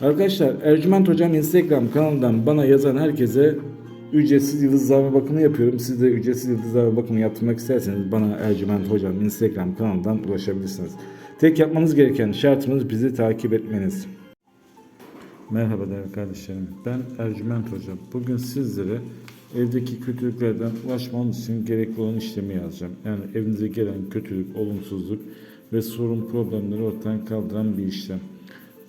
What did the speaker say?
Arkadaşlar Ercüment Hocam Instagram kanalından bana yazan herkese ücretsiz yıldızlama bakımı yapıyorum. Siz de ücretsiz yıldızlama bakımı yaptırmak isterseniz bana Ercüment Hocam Instagram kanalından ulaşabilirsiniz. Tek yapmanız gereken şartımız bizi takip etmeniz. Merhaba değerli kardeşlerim. Ben Ercüment Hocam. Bugün sizlere evdeki kötülüklerden ulaşmanız için gerekli olan işlemi yazacağım. Yani evinize gelen kötülük, olumsuzluk ve sorun problemleri ortadan kaldıran bir işlem.